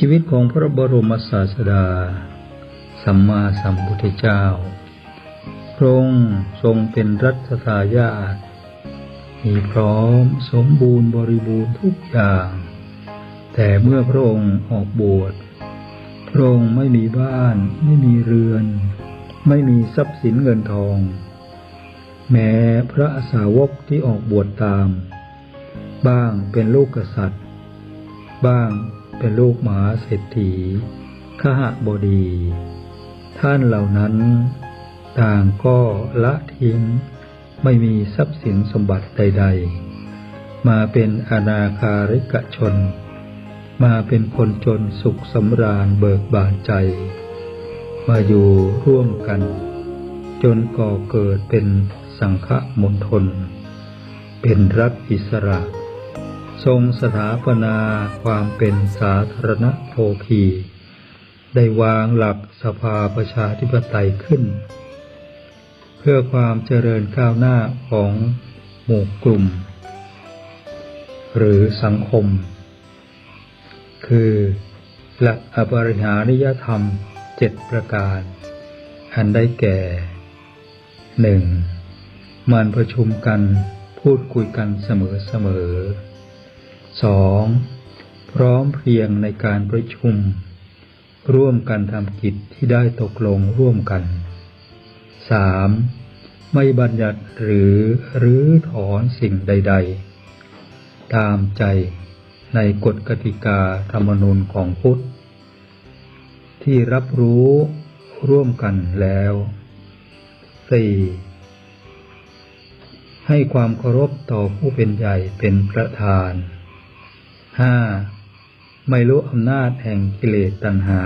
ชีวิตของพระบรมศาสดา สัมมาสัมพุทธเจ้า พระองค์ทรงเป็นรัชทายาทมีพร้อมสมบูรณ์บริบูรณ์ทุกอย่าง แต่เมื่อพระองค์ออกบวช พระองค์ไม่มีบ้าน ไม่มีเรือน ไม่มีทรัพย์สินเงินทอง แม้พระสาวกที่ออกบวชตาม บ้างเป็นลูกกษัตริย์ บ้าง เป็นลูกมหาเศรษฐีขหบดี ท่านเหล่านั้น ต่างก็ละทิ้ง ไม่มีทรัพย์สินสมบัติใด ๆ มาเป็นอนาคาริกชน มาเป็นคนจนสุขสำราญเบิกบานใจ มาอยู่ร่วมกัน จนก่อเกิดเป็นสังฆมณฑลเป็นรัฐอิสระ ทรงสถาปนาความเป็นสาธารณโภคี ได้วางหลักสภาประชาธิปไตยขึ้น เพื่อความเจริญก้าวหน้าของหมู่กลุ่ม หรือสังคม คือหลักอปริหาริยธรรมเจ็ดประการ อันได้แก่หนึ่งมันประชุมกันพูดคุยกันเสมอเสมอ 2. พร้อมเพรียงในการประชุม ร่วมกันทำกิจที่ได้ตกลงร่วมกัน 3. ไม่บัญญัติหรือรื้อถอนสิ่งใด ๆ ตามใจในกฎกติกาธรรมนูญของพุทธ ที่รับรู้ร่วมกันแล้ว 4. ให้ความเคารพต่อผู้เป็นใหญ่เป็นประธาน 5. ไม่รู้อำนาจแห่งกิเลสตัณหา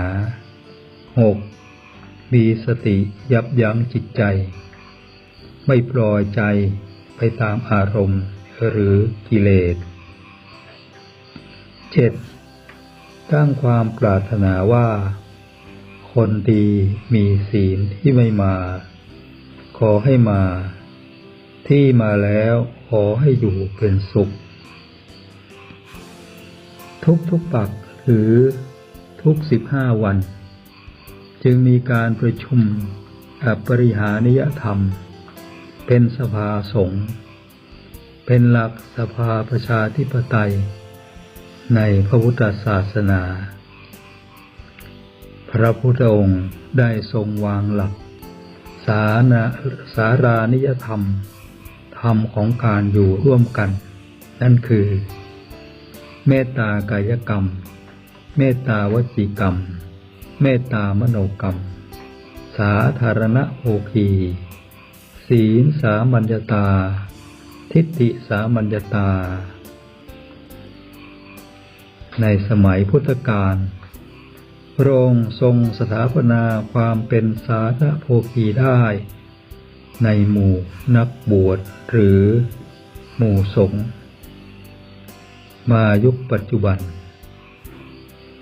6. มีสติยับยั้งจิตใจ ไม่ปล่อยใจไปตามอารมณ์หรือกิเลส 7. ตั้งความปรารถนาว่า คนดีมีศีลที่ไม่มา ขอให้มา ที่มาแล้วขอให้อยู่เป็นสุข ทุกทุกปักหรือทุกสิบห้าวัน จึงมีการประชุมอปริหานิยธรรม เป็นสภาสงฆ์เป็นหลักสภาประชาธิปไตย ในพระพุทธศาสนา พระพุทธองค์ได้ทรงวางหลัก สานะสารานิยธรรม ธรรมของการอยู่ร่วมกัน นั่นคือ เมตตากายกรรม เมตตาวจีกรรม เมตตามโนกรรม สาธารณโภคี ศีลสามัญญตา ทิฏฐิสามัญญตา ในสมัยพุทธกาลพระองค์ทรงสถาปนาความเป็นสาธารโภคีได้ ในหมู่นักบวชหรือหมู่สงฆ์ มายุคปัจจุบัน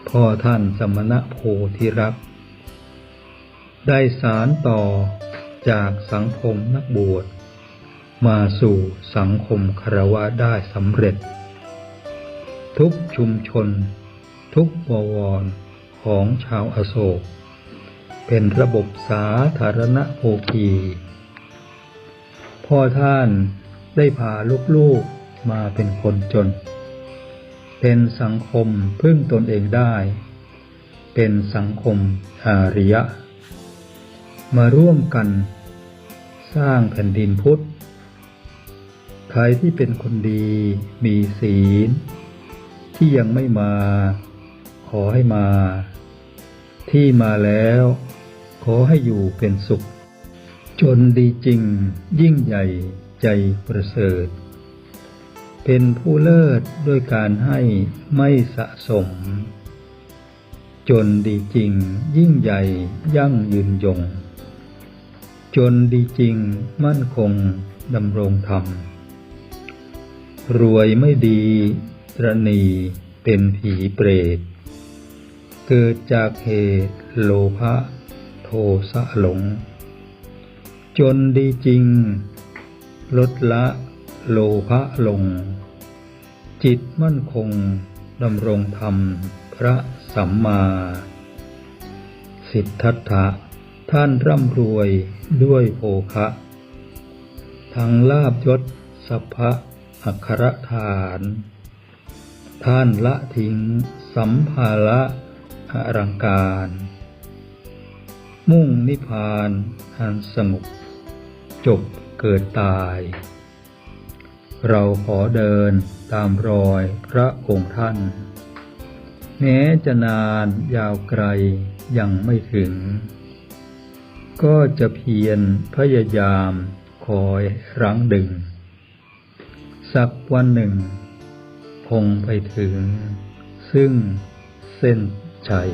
พ่อท่านสมณะโพธิรักษ์ได้สารต่อจากสังคมนักบวช มาสู่สังคมคารวะได้สำเร็จ ทุกชุมชน ทุกบวรของชาวอโศก เป็นระบบสาธารณโภคี พ่อท่านได้พาลูกๆมาเป็นคนจน เป็นสังคมพึ่งตนเองได้ เป็นสังคมอาริยะ มาร่วมกัน สร้างแผ่นดินพุทธ ใครที่เป็นคนดีมีศีล ที่ยังไม่มา ขอให้มา ที่มาแล้ว ขอให้อยู่เป็นสุข จนดีจริงยิ่งใหญ่ใจประเสริฐ เป็นผู้เลิศด้วยการให้ไม่สะสม จนดีจริงยิ่งใหญ่ยั่งยืนยง จนดีจริงมั่นคงดำรงธรรม รวยไม่ดีตรณีเป็นผีเปรต เกิดจากเหตุโลภะโทสะหลง จนดีจริง ลดละ โลภะลง จิตมั่นคงดำรงธรรม พระสัมมา สิทธัตถะท่านร่ำรวยด้วยโภคะ ทั้งลาบยศสัพพะอัครทาน ท่านละทิ้งสัมภาระอรังการ มุ่งนิพพานอันสงบจบเกิดตาย เราขอเดินตามรอยพระองค์ท่าน แม้จะนานยาวไกลยังไม่ถึง ก็จะเพียรพยายามคอยรั้งดึง สักวันหนึ่ง คงไปถึง ซึ่งเส้นชัย